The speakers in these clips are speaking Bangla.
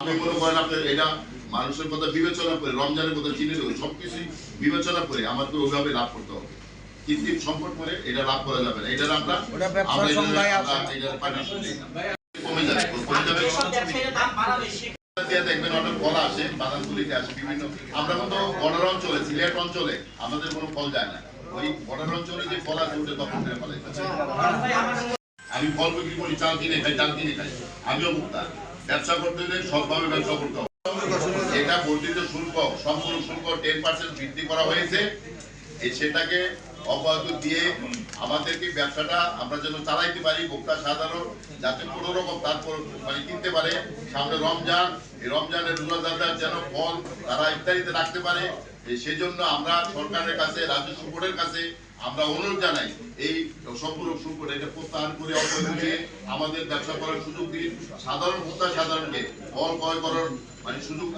আপনি মনে করেন আপনার এটা মানুষের কথা বিবেচনা করে রমজানের কথা চিনে দেবো বিবেচনা করে ওইভাবে লাভ করতে হবে। কৃত্রিম সংকট করে এটা লাভ করা যাবে না। এটার আমরা ওটা ব্যবসার আমরা এটার- সংজ্ঞায় আছে। আমরা এটার permission দিই না। কমে যাবে কমে যাবে। দেখবেন অনেক ফল আসে বাদামগুলিতে আসে বিভিন্ন। আমরা কিন্তু বর্ডার অঞ্চলে সিলেট অঞ্চলে আমাদের কোনো ফল যায় না। ওই বর্ডার অঞ্চলে যে ফল আছে ওটা আমি ফল বিক্রি করি চাল কিনে খাই চাল কিনে খাই। আমিও মুক্তা ব্যবসা করতে হলে সবভাবে ব্যবসা করতে হবে। এটা বর্ধিত শুল্ক, সম্পূর্ণ শুল্ক টেন পার্সেন্ট বৃদ্ধি করা হয়েছে। এই সেটাকে অব্যাহত দিয়ে আমাদেরকে ব্যবসাটা আমরা যেন চালাইতে পারি, ভোক্তা সাধারণ, যাতে কোনো রকম তারপর মানে কিনতে পারে। সামনে রমজান, এই রমজানের রোজাদাররা যেন ফল তারা ইত্যাদিতে রাখতে পারে। সেজন্য আমরা সরকারের কাছে রাজস্ব বোর্ডের কাছে আমরা অনুরোধ জানাই, এই সম্পূর্ণ শুল্ক এটা প্রত্যাহার করে দিয়ে আমাদের ব্যবসা করার সুযোগ দিন সাধারণ ভোক্তা সাধারণকে ফল ক্রয় করার মানে সুযোগ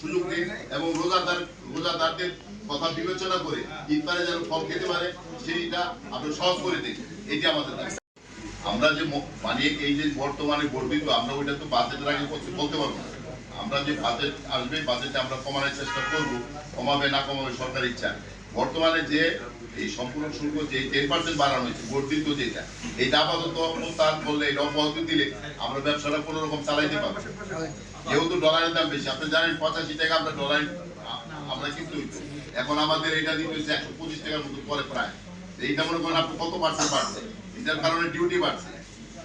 সুযোগ দিন এবং রোজাদার, রোজাদারদের কথা বিবেচনা করে ইফতারে যেন ফল খেতে পারে সেইটা আমরা সহজ করে দিই এটি আমাদের। আমরা যে মানে এই যে বর্তমানে বর্ধিত আমরা ওইটা তো বাজেটের আগে বলতে পারব আমরা যে বাজেট আসবে বাজেটে আমরা কমানোর চেষ্টা করব, কমাবে না কমাবে সরকার ইচ্ছা। বর্তমানে যে এই সম্পূর্ণ শুল্ক যে টেন পার্সেন্ট বাড়ানো হয়েছে, বর্ধিত যেটা এইটা আপাতত প্রত্যাহার করলে এটা অব্যাহত দিলে আমরা ব্যবসাটা কোনো রকম চালাইতে পারব যেহেতু ডলারের দাম বেশি, আপনি জানেন পঁচাশি টাকা আমরা ডলার আমরা কিন্তু এখন আমাদের এটা দিতে হচ্ছে একশো পঁচিশ টাকার মতো পরে প্রায়। এইটা মনে করেন আপনি কত পার্সেন্ট বাড়ছে? এটার কারণে ডিউটি বাড়ছে।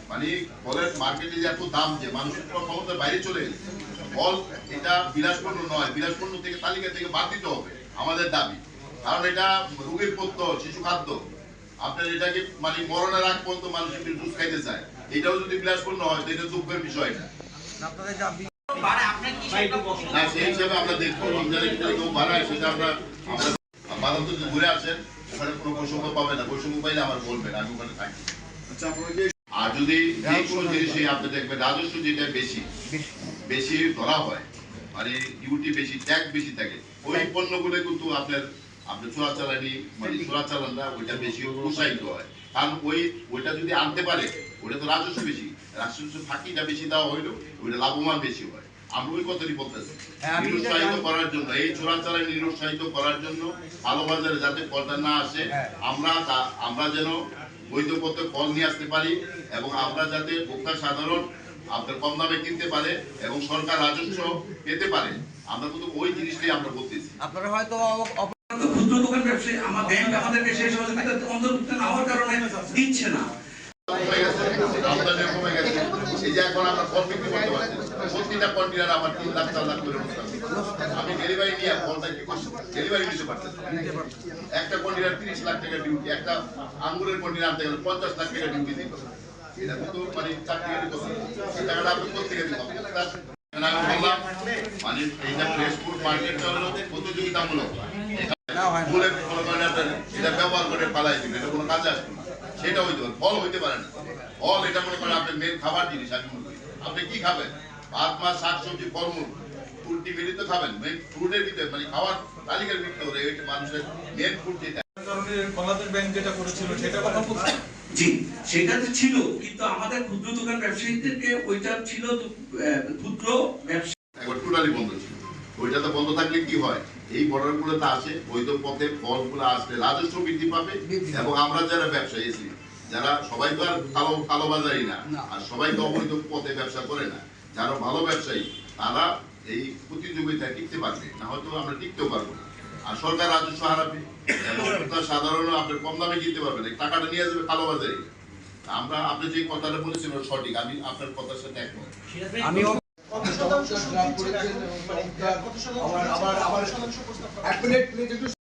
মানে ফলের মার্কেটে যে এত দাম যে মানুষের পুরো ক্ষমতার বাইরে চলে গেছে। ফল এটা বিলাসপূর্ণ নয় বিলাসপূর্ণ থেকে তালিকা থেকে বাদ দিতে হবে, আমাদের দাবি। কারণ এটা রোগীর পথ্য শিশু খাদ্য। আপনার এটাকে মানে মরণের আগ পর্যন্ত মানুষ জুস খাইতে চায়। এটাও যদি বিলাসপূর্ণ হয়, তো এটা দুঃখের বিষয় এটা আপনাদের না সেই হিসাবে আমরা দেখব রমজানের ভিতরে কেউ বাড়ায় সেটা আমরা আমরা তো ঘুরে আসেন ওখানে কোনো বৈষম্য পাবে না। বৈষম্য পাইলে আমার বলবেন আমি ওখানে থাকি। আর যদি যে কোনো জিনিসে আপনি দেখবেন রাজস্ব যেটা বেশি বেশি। ধরা হয় মানে ডিউটি বেশি বেশি থাকে ওই পণ্যগুলো কিন্তু আপনার চোরাচালানি মানে চোরাচালানটা ওইটা বেশি উৎসাহিত হয়। কারণ ওই ওইটা যদি আনতে পারে ওটা তো রাজস্ব বেশি। রাজস্ব ফাঁকিটা বেশি দেওয়া হইল ওইটা লাভবান বেশি হয়। ওই বলতেছি। হ্যাঁ, আমি এটা নিরুৎসাহিত করার জন্য এই চোরাচালানি নিরুৎসাহিত করার জন্য বাজারে যাতে ফলটা না আসে হ্যাঁ। আমরা আমরা যেন বৈধ ফল নিয়ে আসতে পারি এবং আমরা যাতে ভোক্তা সাধারণ আপনার কম দামে কিনতে পারে এবং সরকার রাজস্ব পেতে পারে। আমরা কিন্তু ওই জিনিসটাই আমরা বলতেছি। আপনারা হয়তো ক্ষুদ্র দোকান ব্যবসায়ী আমার ব্যাংক আমাদেরকে সেই সহযোগিতা অন্তর্ভুক্ত না হওয়ার কারণে দিচ্ছে না। কমে গেছে আমদানি কমে গেছে। এই যে এখন আমরা ফল বিক্রি করতে পারছি প্রতিটা কন্টেনার আমার তিন লাখ চার লাখ করে আমি ডেলিভারি নিয়ে ফলটা কি করছি ডেলিভারি নিতে পারতেছি একটা কন্টেনার তিরিশ লাখ টাকা ডিউটি একটা আঙ্গুরের কন্টেনার আনতে গেলে পঞ্চাশ লাখ টাকা ডিউটি দিতে এটা কিন্তু মানে চাকরি দিতে। এই টাকাটা আপনি দিতে হবে? মানে আমি বললাম, এইটা ফ্রেশ ফুড মার্কেটটা হলো প্রতিযোগিতামূলক। এটা ব্যবহার করে পালাই দিবেন এটা কোনো কাজে আসবে না। সেটা হইতে পারে ফল হইতে পারে না। ফল এটা মনে করেন আপনার মেন খাবার জিনিস আমি মনে করি। আপনি কি খাবেন? ভাত মাছ শাক সবজি ফলমূল ফুলটি মিলিত খাবেন মেন ফুডের ভিতরে মানে খাওয়ার তালিকার ভিতরে এটা মানুষের মেন ফুড যেটা। কারণে বাংলাদেশ ব্যাংক যেটা করেছিল সেটা কথা বলছেন? জি সেটা তো ছিল কিন্তু আমাদের ক্ষুদ্র দোকান ব্যবসায়ীদেরকে ওইটা ছিল ক্ষুদ্র ব্যবসা একবার টোটালি বন্ধ ছিল। ওইটাতে বন্ধ থাকলে কি হয়? এই বর্ডার গুলোতে আসে বৈধ পথে ফলগুলো আসলে রাজস্ব বৃদ্ধি পাবে এবং আমরা যারা ব্যবসায়ী আছি যারা সবাই তো আর কালো কালোবাজারি না না। আর সবাই তো অবৈধ পথে ব্যবসা করে না। যারা ভালো ব্যবসায়ী তারা এই প্রতিযোগিতায় টিকতে পারবে না হয়তো আমরা টিকতেও পারব না। আর সরকার রাজস্ব হারাবে সাধারণ আপনার কম দামে কিনতে পারবেন টাকাটা নিয়ে যাবে কালোবাজারি আমরা আপনি যে কথাটা বলেছেন সঠিক আমি আপনার কথার সাথে একমত। শতাংশ আবার- কত শতাংশ প্রস্তাব